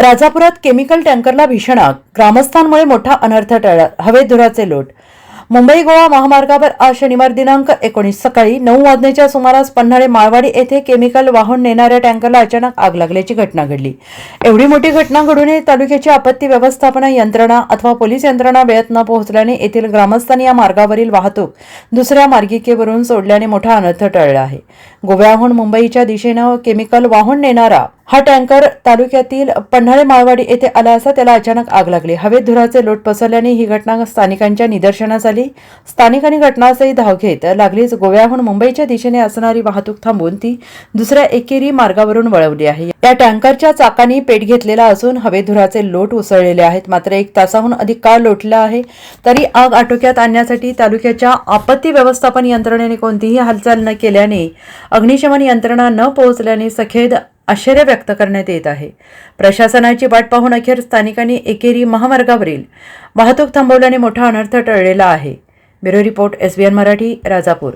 राजापुरात chemical टँकरला भीषण आग. ग्रामस्थांमुळे मोठा अनर्थ टळला. हवेत धुराचे लोट. मुंबई गोवा महामार्गावर आज शनिवार दिनांक एकोणीस सकाळी नऊ वाजण्याच्या सुमारास पन्हाळे माळवाडी येथे केमिकल वाहून नेणाऱ्या टँकरला अचानक आग लागल्याची घटना घडली. एवढी मोठी घटना घडूनही तालुक्याची आपत्ती व्यवस्थापन यंत्रणा अथवा पोलीस यंत्रणा वेळेत न पोहोचल्याने येथील ग्रामस्थांनी या मार्गावरील वाहतूक दुसऱ्या मार्गिकेवरून सोडल्याने मोठा अनर्थ टळला आहे. गोव्याहून मुंबईच्या दिशेनं केमिकल वाहून नेणारा हा टँकर तालुक्यातील पन्हाळे माळवाडी येथे आला असता त्याला अचानक आग लागली. हवेत धुराचे लोट पसरल्याने ही घटना स्थानिकांच्या निदर्शनास आली. स्थानिकांनी घटनास्थळी धाव घेत लागलीच गोव्याहून मुंबईच्या दिशेने असणारी वाहतूक थांबवून ती दुसऱ्या एकेरी मार्गावरून वळवली आहे. या टँकरच्या चाकांनी पेट घेतलेला असून हवेत धुराचे लोट उसळलेले आहेत. मात्र एक तासाहून अधिक काळ लोटला आहे. तरी आग आटोक्यात आणण्यासाठी तालुक्याच्या आपत्ती व्यवस्थापन यंत्रणेने कोणतीही हालचाल न केल्याने अग्निशमन यंत्रणा न पोहोचल्याने सखेद आश्चर्य व्यक्त करण्यात येत आहे. प्रशासनाची वाट पाहून अखेर स्थानिकांनी एकेरी महामार्गावरील वाहतूक थांबवल्याने मोठा अनर्थ टळलेला आहे. Bureau report SBN Marathi Rajapur.